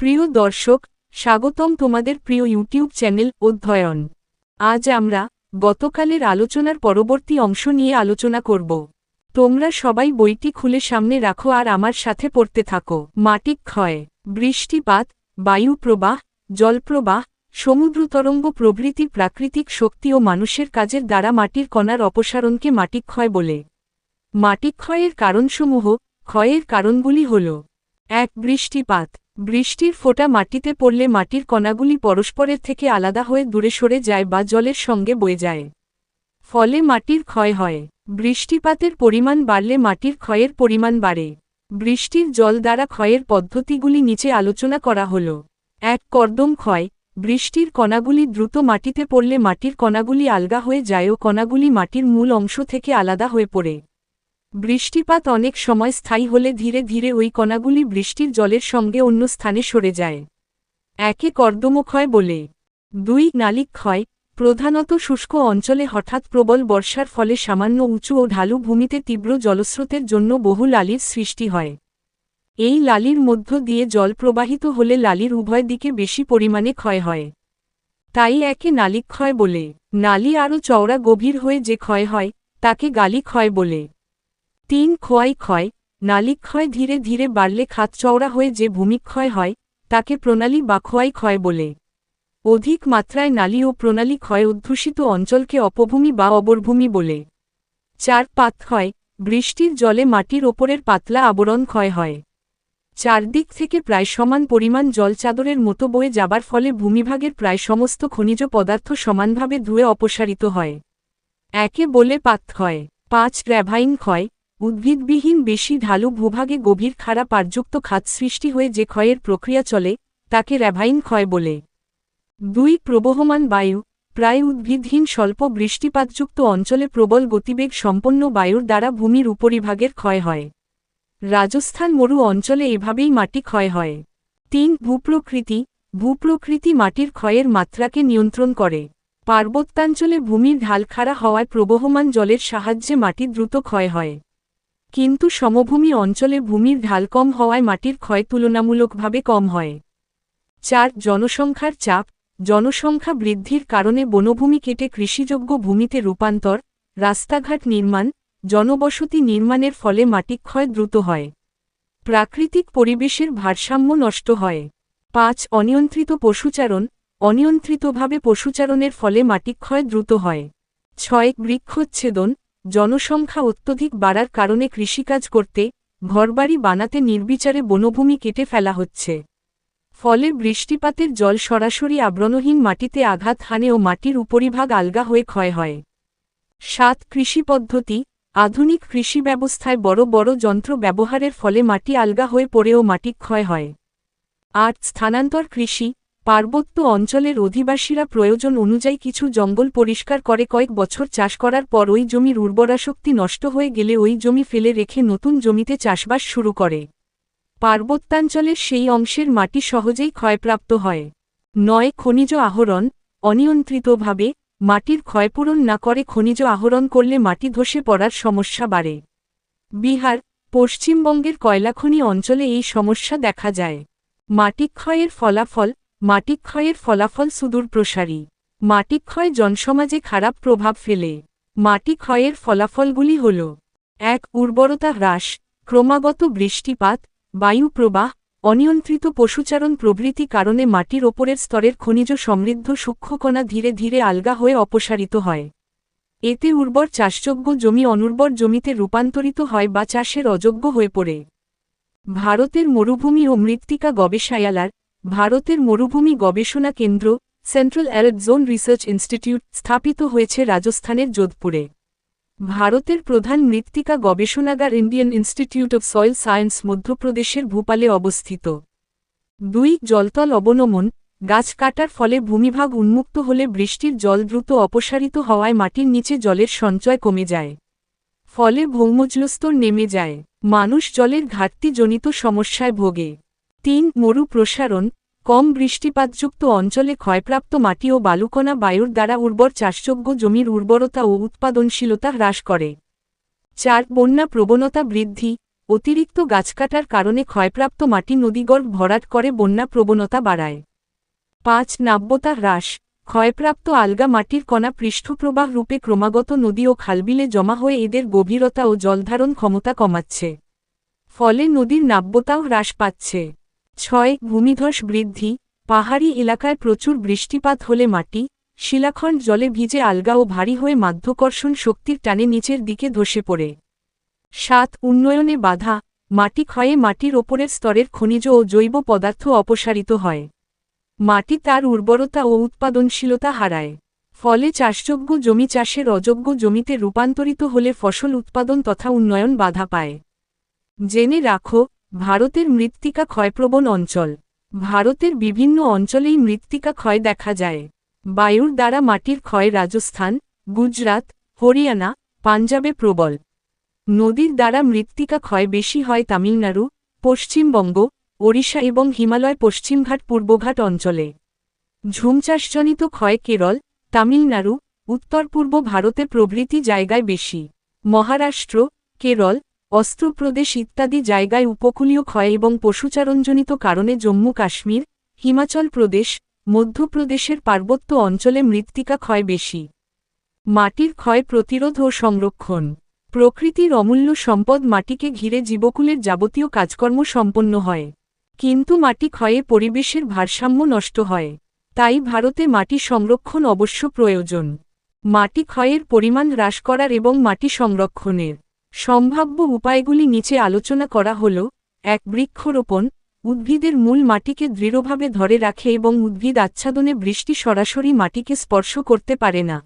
প্রিয় দর্শক, স্বাগতম তোমাদের প্রিয় ইউটিউব চ্যানেল অধ্যয়ন। আজ আমরা গতকালের আলোচনার পরবর্তী অংশ নিয়ে আলোচনা করব। তোমরা সবাই বইটি খুলে সামনে রাখো আর আমার সাথে পড়তে থাকো। মাটিক ক্ষয়, বৃষ্টিপাত, বায়ু প্রবাহ, জলপ্রবাহ সমুদ্রতরঙ্গ প্রভৃতি প্রাকৃতিক শক্তি ও মানুষের কাজের দ্বারা মাটির কণার অপসারণকে মাটিক্ষয় বলে। মাটিক্ষয়ের কারণসমূহ, ক্ষয়ের কারণগুলি হল এক, বৃষ্টিপাত বৃষ্টির ফোঁটা মাটিতে পড়লে মাটির কণাগুলি পরস্পরের থেকে আলাদা হয়ে দূরে সরে যায় বা জলের সঙ্গে বয়ে যায়। ফলে মাটির ক্ষয় হয়। বৃষ্টিপাতের পরিমাণ বাড়লে মাটির ক্ষয়ের পরিমাণ বাড়ে। বৃষ্টির জল দ্বারা ক্ষয়ের পদ্ধতিগুলি নিচে আলোচনা করা হল। এক, কর্দম ক্ষয়। বৃষ্টির কণাগুলি দ্রুত মাটিতে পড়লে মাটির কণাগুলি আলগা হয়ে যায় ও কণাগুলি মাটির মূল অংশ থেকে আলাদা হয়ে পড়ে। বৃষ্টিপাত অনেক সময় স্থায়ী হলে ধীরে ধীরে ওই কণাগুলি বৃষ্টির জলের সঙ্গে অন্য স্থানে সরে যায়। একে কর্দমক্ষয় বলে। দুই নালিক ক্ষয় প্রধানত শুষ্ক অঞ্চলে হঠাৎ প্রবল বর্ষার ফলে সামান্য উঁচু ও ঢালু ভূমিতে তীব্র জলস্রোতের জন্য বহু লালির সৃষ্টি হয়। এই লালির মধ্য দিয়ে জল প্রবাহিত হলে লালির উভয় দিকে বেশি পরিমাণে ক্ষয় হয়। তাই একে নালিক ক্ষয় বলে। নালি আরও চওড়া গভীর হয়ে যে ক্ষয় হয়, তাকে গালি ক্ষয় বলে। তিন খোয়াই ক্ষয় নালিক্ষয় ধীরে ধীরে বাড়লে খাত চওড়া হয়ে যে ভূমিক্ষয় হয়, তাকে প্রণালী বা খোয়াই ক্ষয় বলে। অধিক মাত্রায় নালী ও প্রণালী ক্ষয় অধ্যুষিত অঞ্চলকে অপভূমি বা অবরভূমি বলে। চার পাত ক্ষয় বৃষ্টির জলে মাটির ওপরের পাতলা আবরণ ক্ষয় হয়। চারদিক থেকে প্রায় সমান পরিমাণ জল চাদরের মতো বয়ে যাবার ফলে ভূমিভাগের প্রায় সমস্ত খনিজ পদার্থ সমানভাবে ধুয়ে অপসারিত হয়। একে বলে পাত ক্ষয় পাঁচ র্যাভাইন ক্ষয় উদ্ভিদবিহীন বেশি ঢালু ভূভাগে গভীর খাড়া পারযুক্ত খাত সৃষ্টি হয়ে যে ক্ষয়ের প্রক্রিয়া চলে, তাকে র্যাভাইন ক্ষয় বলে। দুই, প্রবহমান বায়ু, প্রায় উদ্ভিদহীন স্বল্প বৃষ্টিপাতযুক্ত অঞ্চলে প্রবল গতিবেগ সম্পন্ন বায়ুর দ্বারা ভূমির উপরিভাগের ক্ষয় হয়। রাজস্থান মরু অঞ্চলে এভাবেই মাটি ক্ষয় হয়। তিন, ভূপ্রকৃতি ভূপ্রকৃতি মাটির ক্ষয়ের মাত্রাকে নিয়ন্ত্রণ করে। পার্বত্যাঞ্চলে ভূমির ঢালখাড়া হওয়ায় প্রবহমান জলের সাহায্যে মাটি দ্রুত ক্ষয় হয়। কিন্তু সমভূমি অঞ্চলে ভূমির ঢাল কম হওয়ায় মাটির ক্ষয় তুলনামূলকভাবে কম হয়। চার, জনসংখ্যার চাপ। জনসংখ্যা বৃদ্ধির কারণে বনভূমি কেটে কৃষিযোগ্য ভূমিতে রূপান্তর, রাস্তাঘাট নির্মাণ, জনবসতি নির্মাণের ফলে মাটিক্ষয় দ্রুত হয়। প্রাকৃতিক পরিবেশের ভারসাম্য নষ্ট হয়। পাঁচ, অনিয়ন্ত্রিত পশুচারণ। অনিয়ন্ত্রিতভাবে পশুচারণের ফলে মাটিক্ষয় দ্রুত হয়। ছয়, বৃক্ষচ্ছেদন। জনসংখ্যা অত্যধিক বাড়ার কারণে কৃষিকাজ করতে, ঘরবাড়ি বানাতে নির্বিচারে বনভূমি কেটে ফেলা হচ্ছে। ফলে বৃষ্টিপাতের জল সরাসরি আব্রণহীন মাটিতে আঘাত হানে ও মাটির উপরিভাগ আলগা হয়ে ক্ষয় হয়। সাত কৃষি পদ্ধতি, আধুনিক কৃষি ব্যবস্থায় বড় বড় যন্ত্র ব্যবহারের ফলে মাটি আলগা হয়ে পড়েও মাটি ক্ষয় হয়। আট স্থানান্তর কৃষি পার্বত্য অঞ্চলের অধিবাসীরা প্রয়োজন অনুযায়ী কিছু জঙ্গল পরিষ্কার করে কয়েক বছর চাষ করার পর ওই জমির উর্বরাশক্তি নষ্ট হয়ে গেলে ওই জমি ফেলে রেখে নতুন জমিতে চাষবাস শুরু করে। পার্বত্যাঞ্চলের সেই অংশের মাটি সহজেই ক্ষয়প্রাপ্ত হয়। নয়, খনিজ আহরণ। অনিয়ন্ত্রিতভাবে মাটির ক্ষয়পূরণ না করে খনিজ আহরণ করলে মাটি ধসে পড়ার সমস্যা বাড়ে। বিহার, পশ্চিমবঙ্গের কয়লাখনি অঞ্চলে এই সমস্যা দেখা যায়। মাটি ক্ষয়ের ফলাফল মাটিক্ষয়ের ফলাফল সুদূর প্রসারী। মাটিক্ষয় জনসমাজে খারাপ প্রভাব ফেলে। মাটি ক্ষয়ের ফলাফলগুলি হল, এক, উর্বরতা হ্রাস, ক্রমাগত বৃষ্টিপাত, বায়ু প্রবাহ, অনিয়ন্ত্রিত পশুচারণ প্রভৃতি কারণে মাটির ওপরের স্তরের খনিজ সমৃদ্ধ সূক্ষ্মকণা ধীরে ধীরে আলগা হয়ে অপসারিত হয়। এতে উর্বর চাষযোগ্য জমি অনুর্বর জমিতে রূপান্তরিত হয় বা চাষের অযোগ্য হয়ে পড়ে। ভারতের মরুভূমি ও মৃত্তিকা গবেষায়ালার ভারতের মরুভূমি গবেষণা কেন্দ্র central arid zone research institute স্থাপিত হয়েছে রাজস্থানের যোধপুরে। ভারতের প্রধান মৃত্তিকা গবেষণাগার Indian institute of soil science মধ্যপ্রদেশের ভূপালে অবস্থিত। দুই জলতল অবনমন, গাছ কাটার ফলে ভূমিভাগ উন্মুক্ত হলে বৃষ্টির জল দ্রুত অপসারিত হওয়ায় মাটির নিচে জলের সঞ্চয় কমে যায়। ফলে ভৌমজলস্তর নেমে যায়। মানুষ জলের ঘাটতিজনিত সমস্যায় ভোগে। তিন, মরু প্রসারণ, কম বৃষ্টিপাতযুক্ত অঞ্চলে ক্ষয়প্রাপ্ত মাটি ও বালুকণা বায়ুর দ্বারা উর্বর চাষযোগ্য জমির উর্বরতা ও উৎপাদনশীলতা হ্রাস করে। চার, বন্যা প্রবণতা বৃদ্ধি, অতিরিক্ত গাছ কাটার কারণে ক্ষয়প্রাপ্ত মাটি নদীগর্ভ ভরাট করে বন্যা প্রবণতা বাড়ায়। পাঁচ, নাব্যতা হ্রাস, ক্ষয়প্রাপ্ত আলগা মাটির কণা পৃষ্ঠপ্রবাহ রূপে ক্রমাগত নদী ও খালবিলে জমা হয়ে এদের গভীরতা ও জলধারণ ক্ষমতা কমাচ্ছে। ফলে নদীর নাব্যতাও হ্রাস পাচ্ছে। ছয়, ভূমিধস বৃদ্ধি, পাহাড়ি এলাকায় প্রচুর বৃষ্টিপাত হলে মাটি, শিলাখণ্ড জলে ভিজে আলগা ও ভারী হয়ে মাধ্যাকর্ষণ শক্তির টানে নিচের দিকে ধসে পড়ে। সাত, উন্নয়নে বাধা, মাটি ক্ষয়ে মাটির ওপরের স্তরের খনিজ ও জৈব পদার্থ অপসারিত হয়। মাটি তার উর্বরতা ও উৎপাদনশীলতা হারায়। ফলে চাষযোগ্য জমি চাষের অযোগ্য জমিতে রূপান্তরিত হলে ফসল উৎপাদন তথা উন্নয়ন বাধা পায়। জেনে রাখো ভারতের মৃত্তিকা ক্ষয়প্রবণ অঞ্চল। ভারতের বিভিন্ন অঞ্চলেই মৃত্তিকা ক্ষয় দেখা যায়। বায়ুর দ্বারা মাটির ক্ষয় রাজস্থান গুজরাত হরিয়ানা, পাঞ্জাবে প্রবল। নদীর দ্বারা মৃত্তিকা ক্ষয় বেশি হয় তামিলনাড়ু, পশ্চিমবঙ্গ, ওড়িশা এবং হিমালয় পশ্চিমঘাট পূর্বঘাট অঞ্চলে। ঝুমচাষজনিত ক্ষয় কেরল, তামিলনাড়ু উত্তর পূর্ব ভারতে প্রভৃতি জায়গায় বেশি। মহারাষ্ট্র, কেরল অস্ত্রপ্রদেশ ইত্যাদি জায়গায় উপকূলীয় ক্ষয় এবং পশুচারণজনিত কারণে জম্মু কাশ্মীর, হিমাচল প্রদেশ, মধ্যপ্রদেশের পার্বত্য অঞ্চলে মৃত্তিকা ক্ষয় বেশি। মাটির ক্ষয় প্রতিরোধ ও সংরক্ষণ। প্রকৃতির অমূল্য সম্পদ মাটিকে ঘিরে জীবকুলের যাবতীয় কাজকর্ম সম্পন্ন হয়। কিন্তু মাটি ক্ষয়ে পরিবেশের ভারসাম্য নষ্ট হয়। তাই ভারতে মাটি সংরক্ষণ অবশ্য প্রয়োজন। মাটি ক্ষয়ের পরিমাণ হ্রাস করার এবং মাটি সংরক্ষণের সম্ভাব্য উপায়গুলি নিচে আলোচনা করা হল, এক, বৃক্ষরোপণ, উদ্ভিদের মূল মাটিকে দৃঢ়ভাবে ধরে রাখে এবং উদ্ভিদ আচ্ছাদনে বৃষ্টি সরাসরি মাটিকে স্পর্শ করতে পারে না।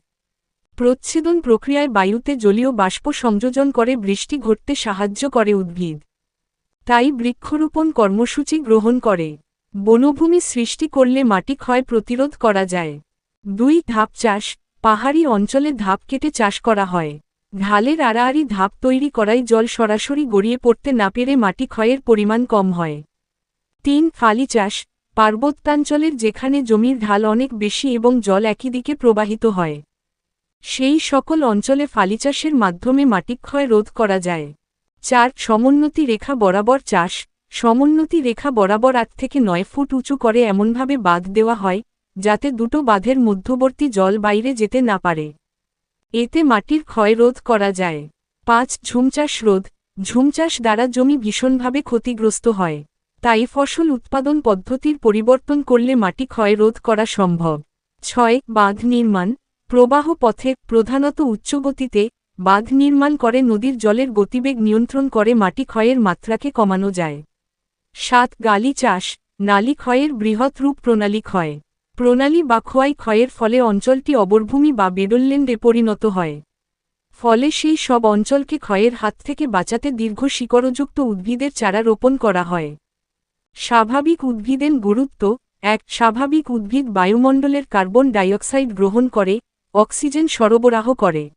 প্রচ্ছেদন প্রক্রিয়ায় বায়ুতে জলীয় বাষ্প সংযোজন করে বৃষ্টি ঘটতে সাহায্য করে উদ্ভিদ। তাই বৃক্ষরোপণ কর্মসূচি গ্রহণ করে। বনভূমি সৃষ্টি করলে মাটি ক্ষয় প্রতিরোধ করা যায়। দুই, ধাপ চাষ, পাহাড়ি অঞ্চলে ধাপ কেটে চাষ করা হয়। ঢালের আড়াআড়ি ধাপ তৈরি করাই জল সরাসরি গড়িয়ে পড়তে না পেরে মাটি ক্ষয়ের পরিমাণ কম হয়। তিন, ফালি চাষ, পার্বত্যাঞ্চলের যেখানে জমির ঢাল অনেক বেশি এবং জল একই দিকে প্রবাহিত হয়। সেই সকল অঞ্চলে ফালিচাষের মাধ্যমে মাটিক্ষয় রোধ করা যায়। চার, সমোন্নতি রেখা বরাবর চাষ, সমোন্নতি রেখা বরাবর আট থেকে নয় ফুট উঁচু করে এমনভাবে বাঁধ দেওয়া হয়, যাতে দুটো বাঁধের মধ্যবর্তী জল বাইরে যেতে না পারে। এতে মাটির ক্ষয় রোধ করা যায়। পাঁচ, ঝুমচাষ রোধ। ঝুমচাষ দ্বারা জমি ভীষণভাবে ক্ষতিগ্রস্ত হয়। তাই ফসল উৎপাদন পদ্ধতির পরিবর্তন করলে মাটি ক্ষয় রোধ করা সম্ভব। ছয়, বাঁধ নির্মাণ। প্রবাহ পথে প্রধানত উচ্চগতিতে বাঁধ নির্মাণ করে নদীর জলের গতিবেগ নিয়ন্ত্রণ করে মাটি ক্ষয়ের মাত্রাকে কমানো যায়। সাত, গালি চাষ। নালী ক্ষয়ের বৃহৎ রূপ প্রণালী ক্ষয়। প্রণালী বা খোয়াই ক্ষয়ের ফলে অঞ্চলটি অবরভূমি বা বেডলল্যান্ডে পরিণত হয়। ফলে সেই সব অঞ্চলকে ক্ষয়ের হাত থেকে বাঁচাতে দীর্ঘ শিকড়যুক্ত উদ্ভিদের চারা রোপণ করা হয়। স্বাভাবিক উদ্ভিদের গুরুত্ব এক, স্বাভাবিক উদ্ভিদ বায়ুমণ্ডলের কার্বন ডাইঅক্সাইড গ্রহণ করে, অক্সিজেন সরবরাহ করে।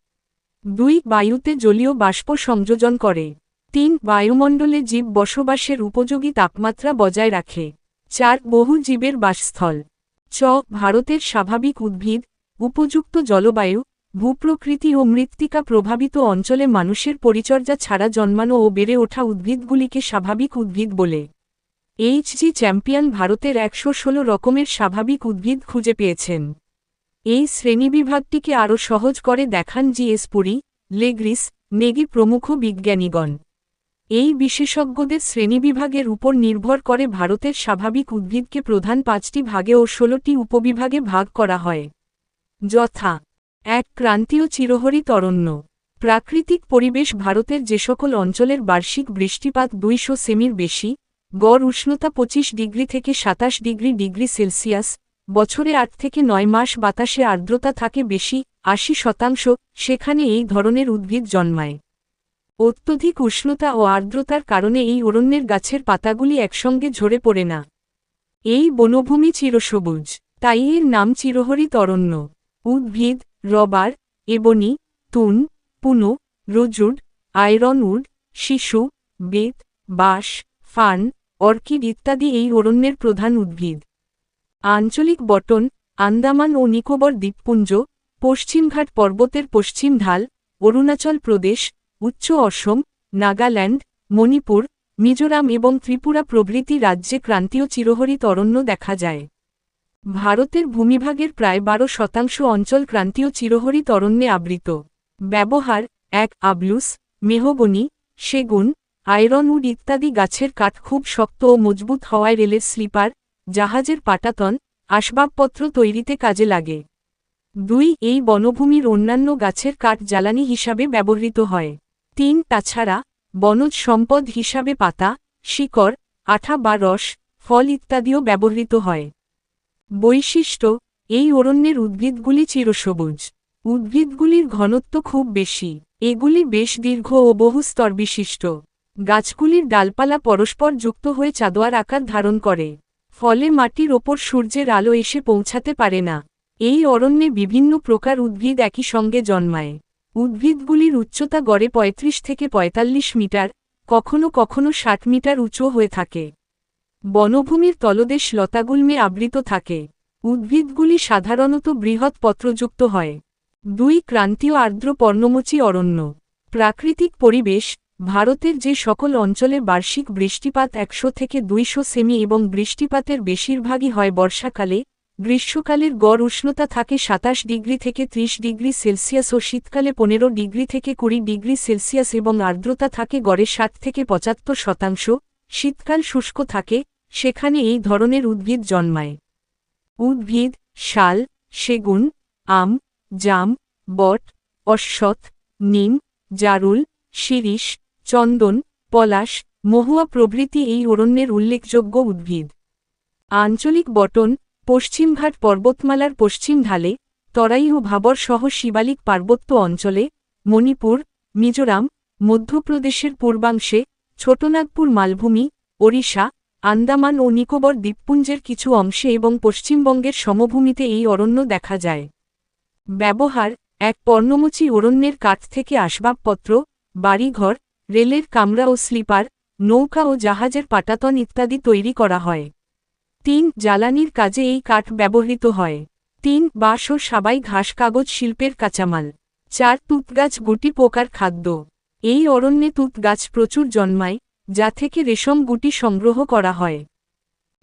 দুই, বায়ুতে জলীয় বাষ্প সংযোজন করে। তিন, বায়ুমণ্ডলে জীব বসবাসের উপযোগী তাপমাত্রা বজায় রাখে। চার, বহু জীবের বাসস্থল। চ, ভারতের স্বাভাবিক উদ্ভিদ, উপযুক্ত জলবায়ু, ভূপ্রকৃতি ও মৃত্তিকা প্রভাবিত অঞ্চলে মানুষের পরিচর্যা ছাড়া জন্মানো ও বেড়ে ওঠা উদ্ভিদগুলিকে স্বাভাবিক উদ্ভিদ বলে। এইচজি চ্যাম্পিয়ন ভারতের একশো ষোলো রকমের স্বাভাবিক উদ্ভিদ খুঁজে পেয়েছেন। এই শ্রেণীবিভাগটিকে আরও সহজ করে দেখান G S Puri, Legris, Negi প্রমুখ বিজ্ঞানীগণ। এই বিশেষজ্ঞদের শ্রেণীবিভাগের উপর নির্ভর করে ভারতের স্বাভাবিক উদ্ভিদকে প্রধান পাঁচটি ভাগে ও ষোলোটি উপবিভাগে ভাগ করা হয়। যথা, এক, ক্রান্তীয় চিরহরি তরণ্য। প্রাকৃতিক পরিবেশ ভারতের যে সকল অঞ্চলের বার্ষিক বৃষ্টিপাত দুইশো সেমির বেশি, গড় উষ্ণতা ২৫ ডিগ্রি থেকে সাতাশ ডিগ্রি ডিগ্রি সেলসিয়াস, বছরে আট থেকে নয় মাস বাতাসে আর্দ্রতা থাকে বেশি, আশি শতাংশ, সেখানে এই ধরনের উদ্ভিদ জন্মায়। অত্যধিক উষ্ণতা ও আর্দ্রতার কারণে এই অরণ্যের গাছের পাতাগুলি একসঙ্গে ঝরে পড়ে না। এই বনভূমি চিরসবুজ, তাই এর নাম চিরহরিত অরণ্য। উদ্ভিদ, রবার, এবনি, তুন, পুনো রজুড আয়রন উড শিশু, বেত, বাঁশ ফান অর্কিড ইত্যাদি এই অরণ্যের প্রধান উদ্ভিদ। আঞ্চলিক বটন, আন্দামান ও নিকোবর দ্বীপপুঞ্জ, পশ্চিমঘাট পর্বতের পশ্চিম ঢাল, অরুণাচল প্রদেশ উচ্চ অসম, নাগাল্যান্ড, মণিপুর, মিজোরাম এবং ত্রিপুরা প্রভৃতি রাজ্যে ক্রান্তীয় চিরহরিত অরণ্য দেখা যায়। ভারতের ভূমিভাগের প্রায় বারো শতাংশ অঞ্চল ক্রান্তীয় চিরহরিত অরণ্যে আবৃত। ব্যবহার, এক, আবলুস, মেহগনি, সেগুন, আয়রনউড ইত্যাদি গাছের কাঠ খুব শক্ত ও মজবুত হওয়ায় রেলের স্লিপার, জাহাজের পাটাতন, আসবাবপত্র তৈরিতে কাজে লাগে। দুই, এই বনভূমির অন্যান্য গাছের কাঠ জ্বালানি হিসাবে ব্যবহৃত হয়। তিন তাছাড়া বনজ সম্পদ হিসাবে পাতা, শিকড়, আঠা বা রস, ফল ইত্যাদিও ব্যবহৃত হয়। বৈশিষ্ট্য, এই অরণ্যের উদ্ভিদগুলি চিরসবুজ। উদ্ভিদগুলির ঘনত্ব খুব বেশি। এগুলি বেশ দীর্ঘ ও বহুস্তর বিশিষ্ট। গাছগুলির ডালপালা পরস্পর যুক্ত হয়ে চাদোয়ার আকার ধারণ করে। ফলে মাটির ওপর সূর্যের আলো এসে পৌঁছাতে পারে না। এই অরণ্যে বিভিন্ন প্রকার উদ্ভিদ একই সঙ্গে জন্মায়। উদ্ভিদগুলির উচ্চতা গড়ে ৩৫ থেকে ৪৫ মিটার, কখনো কখনো ষাট মিটার উঁচু হয়ে থাকে। বনভূমির তলদেশ লতাগুল্মে আবৃত থাকে। উদ্ভিদগুলি সাধারণত বৃহৎ পত্রযুক্ত হয়। দুই ক্রান্তীয় আর্দ্র পর্ণমোচী অরণ্য। প্রাকৃতিক পরিবেশ, ভারতের যে সকল অঞ্চলে বার্ষিক বৃষ্টিপাত একশো থেকে দুইশো সেমি এবং বৃষ্টিপাতের বেশিরভাগই হয় বর্ষাকালে গ্রীষ্মকালের গড় উষ্ণতা থাকে সাতাশ ডিগ্রি থেকে ৩০ ডিগ্রি সেলসিয়াস ও শীতকালে পনেরো ডিগ্রি থেকে কুড়ি ডিগ্রি সেলসিয়াস এবং আর্দ্রতা থাকে গড়ে ষাট থেকে পঁচাত্তর শতাংশ, শীতকাল শুষ্ক থাকে, সেখানে এই ধরনের উদ্ভিদ জন্মায়। উদ্ভিদ, শাল, সেগুন, আম, জাম, বট, অশ্বত্থ, নিম, জারুল, শিরিষ, চন্দন, পলাশ, মহুয়া প্রভৃতি এই অরণ্যের উল্লেখযোগ্য উদ্ভিদ। আঞ্চলিক বটন পশ্চিমঘাট পর্বতমালার পশ্চিম ঢালে, তরাই ও ভাবর সহ শিবালিক পার্বত্য অঞ্চলে, মণিপুর, মিজোরাম, মধ্যপ্রদেশের পূর্বাংশে, ছোটনাগপুর মালভূমি, ওড়িশা, আন্দামান ও নিকোবর দ্বীপপুঞ্জের কিছু অংশে এবং পশ্চিমবঙ্গের সমভূমিতে এই অরণ্য দেখা যায়। ব্যবহার, এক পর্ণমোচী অরণ্যের কাঠ থেকে আসবাবপত্র, বাড়িঘর, রেলের কামরা ও স্লিপার, নৌকা ও জাহাজের পাটাতন ইত্যাদি তৈরি করা হয়। তিন জ্বালানির কাজে এই কাঠ ব্যবহৃত হয়। তিন বাঁশ ও সাবাই ঘাস কাগজ শিল্পের কাঁচামাল। চার তুতগাছ গুটি পোকার খাদ্য। এই অরণ্যে তুত গাছ প্রচুর জন্মায়, যা থেকে রেশম গুটি সংগ্রহ করা হয়।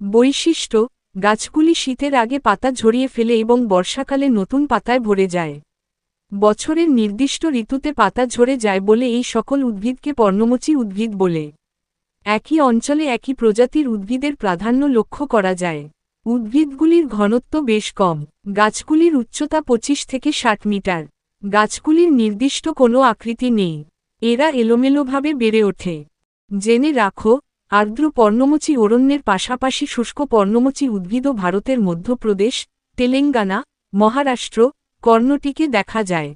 বৈশিষ্ট্য, গাছগুলি শীতের আগে পাতা ঝরিয়ে ফেলে এবং বর্ষাকালে নতুন পাতায় ভরে যায়। বছরের নির্দিষ্ট ঋতুতে পাতা ঝরে যায় বলে এই সকল উদ্ভিদকে পর্ণমোচী উদ্ভিদ বলে। একই অঞ্চলে একই প্রজাতির উদ্ভিদের প্রাধান্য লক্ষ্য করা যায়। উদ্ভিদগুলির ঘনত্ব বেশ কম। গাছগুলির উচ্চতা ২৫ থেকে ষাট মিটার। গাছগুলির নির্দিষ্ট কোনো আকৃতি নেই। এরা এলোমেলোভাবে বেড়ে ওঠে। জেনে রাখো, আর্দ্র পর্ণমোচী অরণ্যের পাশাপাশি শুষ্ক পর্ণমোচী উদ্ভিদও ভারতের মধ্যপ্রদেশ, তেলেঙ্গানা, মহারাষ্ট্র, কর্ণটিকে দেখা যায়।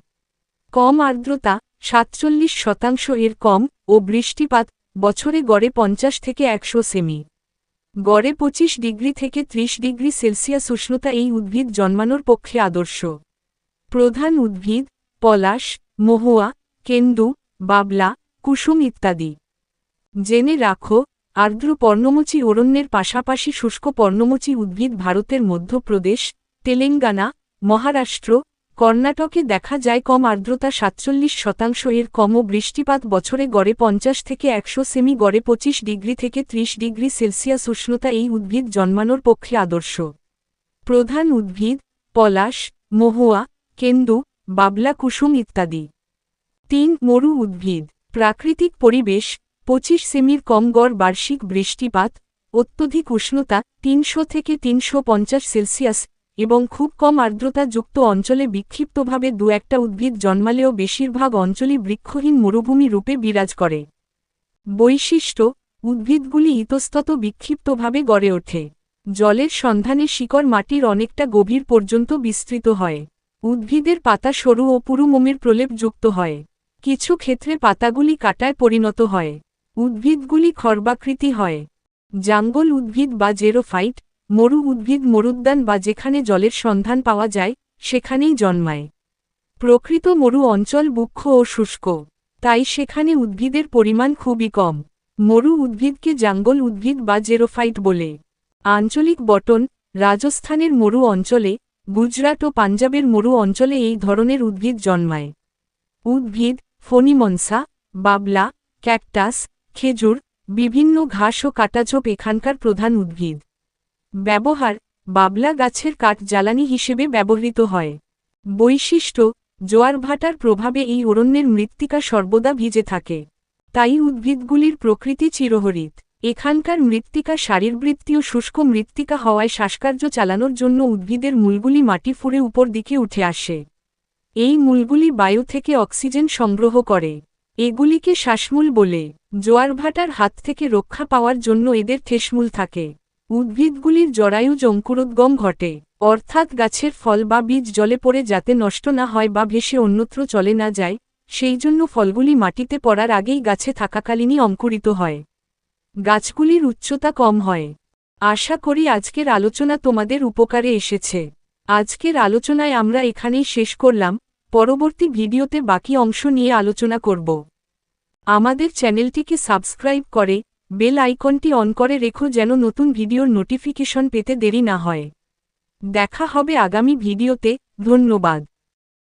কম আর্দ্রতা, সাতচল্লিশ শতাংশ এর কম ও বৃষ্টিপাত বছরে গড়ে পঞ্চাশ থেকে একশো সেমি। গড়ে ২৫ ডিগ্রি থেকে ৩০ ডিগ্রি সেলসিয়াস উষ্ণতা এই উদ্ভিদ জন্মানোর পক্ষে আদর্শ। প্রধান উদ্ভিদ, পলাশ, মহুয়া, কেন্দু, বাবলা, কুসুম ইত্যাদি। জেনে রাখো, আর্দ্র পর্ণমোচী অরণ্যের পাশাপাশি শুষ্ক পর্ণমোচী উদ্ভিদ ভারতের মধ্যপ্রদেশ, তেলেঙ্গানা, মহারাষ্ট্র কর্ণাটকে দেখা যায় কম আর্দ্রতা সাতচল্লিশ শতাংশ, এর কম বৃষ্টিপাত বছরে গড়ে পঞ্চাশ থেকে একশো সেমি, গড়ে পঁচিশ ডিগ্রি থেকে ৩০ ডিগ্রি সেলসিয়াস উষ্ণতা এই উদ্ভিদ জন্মানোর পক্ষে আদর্শ। প্রধান উদ্ভিদ পলাশ, মহুয়া, কেন্দু, বাবলা, কুসুম ইত্যাদি। তিন মরু উদ্ভিদ। প্রাকৃতিক পরিবেশ, পঁচিশ সেমির কম গড়, বার্ষিক বৃষ্টিপাত, অত্যধিক উষ্ণতা, তিনশো থেকে তিনশো পঞ্চাশ সেলসিয়াস এবং খুব কম আর্দ্রতাযুক্ত অঞ্চলে বিক্ষিপ্তভাবে দু একটা উদ্ভিদ জন্মালেও বেশিরভাগ অঞ্চলই বৃক্ষহীন মরুভূমি রূপে বিরাজ করে। বৈশিষ্ট্য, উদ্ভিদগুলি ইতস্তত বিক্ষিপ্তভাবে গড়ে ওঠে। জলের সন্ধানে শিকড় মাটির অনেকটা গভীর পর্যন্ত বিস্তৃত হয়। উদ্ভিদের পাতা সরু ও পুরুমোমের প্রলেপযুক্ত হয়। কিছু ক্ষেত্রে পাতাগুলি কাটায় পরিণত হয়। উদ্ভিদগুলি খর্বাকৃতি হয়। জাঙ্গল উদ্ভিদ বা জেরোফাইট মরু উদ্ভিদ মরুদ্যান বা যেখানে জলের সন্ধান পাওয়া যায়, সেখানেই জন্মায়। প্রকৃত মরু অঞ্চল বুক্ষ ও শুষ্ক, তাই সেখানে উদ্ভিদের পরিমাণ খুবই কম। মরু উদ্ভিদকে জাঙ্গল উদ্ভিদ বা জেরোফাইট বলে। আঞ্চলিক বটন, রাজস্থানের মরু অঞ্চলে, গুজরাট ও পাঞ্জাবের মরু অঞ্চলে এই ধরনের উদ্ভিদ জন্মায়। উদ্ভিদ, ফণিমনসা, বাবলা, ক্যাকটাস, খেজুর, বিভিন্ন ঘাস ও কাটাঝোপ এখানকার প্রধান উদ্ভিদ। ব্যবহার বাবলা গাছের কাঠ জ্বালানি হিসেবে ব্যবহৃত হয়। বৈশিষ্ট্য জোয়ারভাটার প্রভাবে এই অরণ্যের মৃত্তিকা সর্বদা ভিজে থাকে। তাই উদ্ভিদগুলির প্রকৃতি চিরহরিত। এখানকার মৃত্তিকা শারীরবৃত্তীয় শুষ্ক মৃত্তিকা হওয়ায় শ্বাসকার্য চালানোর জন্য উদ্ভিদের মূলগুলি মাটি ফুঁড়ে উপর দিকে উঠে আসে। এই মূলগুলি বায়ু থেকে অক্সিজেন সংগ্রহ করে। এগুলিকে শ্বাসমূল বলে। জোয়ারভাটার হাত থেকে রক্ষা পাওয়ার জন্য এদের ঠেসমূল থাকে। উদ্ভিদগুলির জরায়ু জঙ্কুরোদ্গম ঘটে, অর্থাৎ গাছের ফল বা বীজ জলে পড়ে যাতে নষ্ট না হয় বা ভেসে অন্যত্র চলে না যায়, সেই জন্য ফলগুলি মাটিতে পড়ার আগেই গাছে থাকাকালীনই অঙ্কুরিত হয়। গাছগুলির উচ্চতা কম হয়। আশা করি আজকের আলোচনা তোমাদের উপকারে এসেছে। আজকের আলোচনায় আমরা এখানেই শেষ করলাম। পরবর্তী ভিডিওতে বাকি অংশ নিয়ে আলোচনা করব। আমাদের চ্যানেলটিকে সাবস্ক্রাইব করে বেল আইকনটি অন করে রেখো যেন নতুন ভিডিওর নোটিফিকেশন পেতে দেরি না হয়। দেখা হবে আগামী ভিডিওতে। ধন্যবাদ।